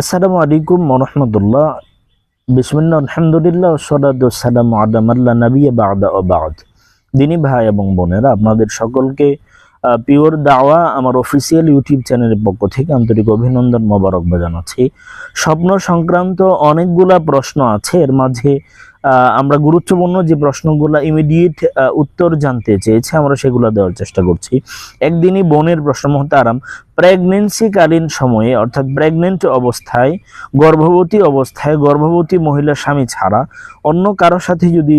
আসসালামু আলাইকুম রহমতুল্লাহ। বিসমিল্লা আলহামদুলিল্লাহ সালাম আদামাল্লা নবী বাদা বাদ। দিনী ভাই এবং বোনেরা, আপনাদের সকলকে পিওর দাওয়া আমার অফিসিয়াল ইউটিউব চ্যানেলের পক্ষ থেকে আন্তরিক অভিনন্দন মোবারকবাদ জানাচ্ছি। স্বপ্ন সংক্রান্ত অনেকগুলা প্রশ্ন আছে, এর মাঝে আমরা গুরুত্বপূর্ণ যে প্রশ্নগুলো ইমিডিয়েট উত্তর জানতে চেয়েছে, আমরা সেগুলো দেওয়ার চেষ্টা করছি। একদিনই বোনের প্রশ্ন মহতারাম প্রেগনেন্সিকালীন সময়ে, অর্থাৎ প্রেগনেন্ট অবস্থায়, গর্ভবতী অবস্থায়, গর্ভবতী মহিলা স্বামী ছাড়া অন্য কারও সাথে যদি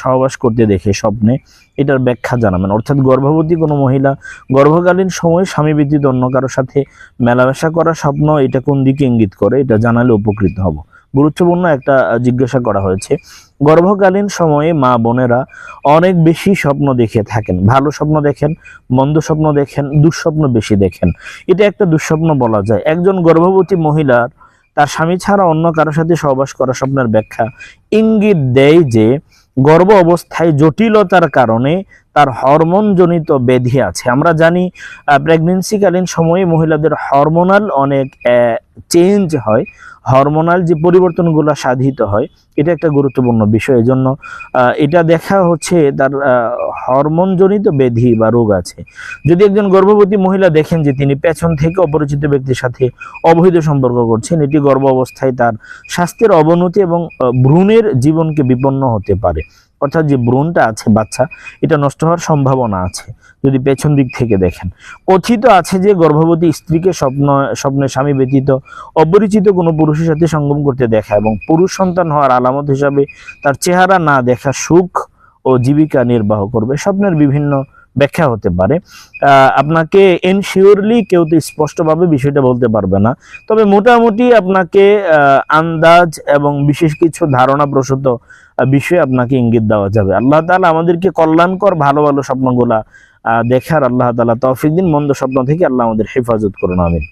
সহবাস করতে দেখে স্বপ্নে, এটার ব্যাখ্যা জানাবেন। অর্থাৎ গর্ভবতী কোনো মহিলা গর্ভকালীন সময়ে স্বামী ব্যতীত অন্য কারও সাথে মেলামেশা করা স্বপ্ন, এটা কোন দিকে ইঙ্গিত করে? এটা জানালে উপকৃত হব। গুরুত্বপূর্ণ একটা জিজ্ঞাসা করা হয়েছে। গর্ভকালীন সময়ে মা বোনেরা অনেক বেশি স্বপ্ন দেখে থাকেন। ভালো স্বপ্ন দেখেন, মন্দ স্বপ্ন দেখেন, দুঃস্বপ্ন বেশি দেখেন। এটা একটা দুঃস্বপ্ন বলা যায়। একজন গর্ভবতী মহিলার তার স্বামী ছাড়া অন্য কারোর সাথে সহবাস করা স্বপ্নের ব্যাখ্যা ইঙ্গিত দেয় যে, গর্ভ অবস্থায় জটিলতার কারণে তার হরমোনজনিত ব্যাধি আছে। আমরা জানি প্রেগনেন্সিকালীন সময়ে মহিলাদের হরমোনাল অনেক চেঞ্জ হয়। হরমোনাল যে পরিবর্তনগুলো সাধিত হয়, এটা একটা গুরুত্বপূর্ণ বিষয়। এজন্য এটা দেখা হচ্ছে তার হরমোনজনিত ব্যাধি বা রোগ আছে। যদি একজন গর্ভবতী মহিলা দেখেন যে তিনি পেছন থেকে অপরিচিত ব্যক্তির সাথে অবৈধ সম্পর্ক করছেন, এটি গর্ভ অবস্থায় তার স্বাস্থ্যের অবনতি এবং ভ্রূণের জীবনকে বিপন্ন হতে পারে। অর্থাৎ যে ভ্রূণটা আছে বাচ্চা, এটা নষ্ট হওয়ার সম্ভাবনা আছে, যদি পেছন দিক থেকে দেখেন। কথিত আছে যে গর্ভবতী স্ত্রীকে স্বপ্ন, স্বপ্নে স্বামী ব্যতীত অপরিচিত কোনো পুরুষের সাথে সঙ্গম করতে দেখা এবং পুরুষ সন্তান হওয়ার আলামত হিসাবে তার চেহারা না দেখা সুখ ও জীবিকা নির্বাহ করবে। স্বপ্নের বিভিন্ন ব্যাখ্যা হতে পারে। আপনাকে এনশিওরলি কেউ তো স্পষ্টভাবে বিষয়টা বলতে পারবে না। তবে মোটামুটি আপনাকে আন্দাজ এবং বিশেষ কিছু ধারণা প্রসূত বিষয়ে আপনাকে ইঙ্গিত দেওয়া যাবে। আল্লাহ তালা আমাদেরকে কল্যাণকর, ভালো ভালো স্বপ্নগুলা দেখার আল্লাহ তালা তৌফিক দিন, মন্দ স্বপ্ন থেকে আল্লাহ আমাদের হেফাজত করুন, আমিন।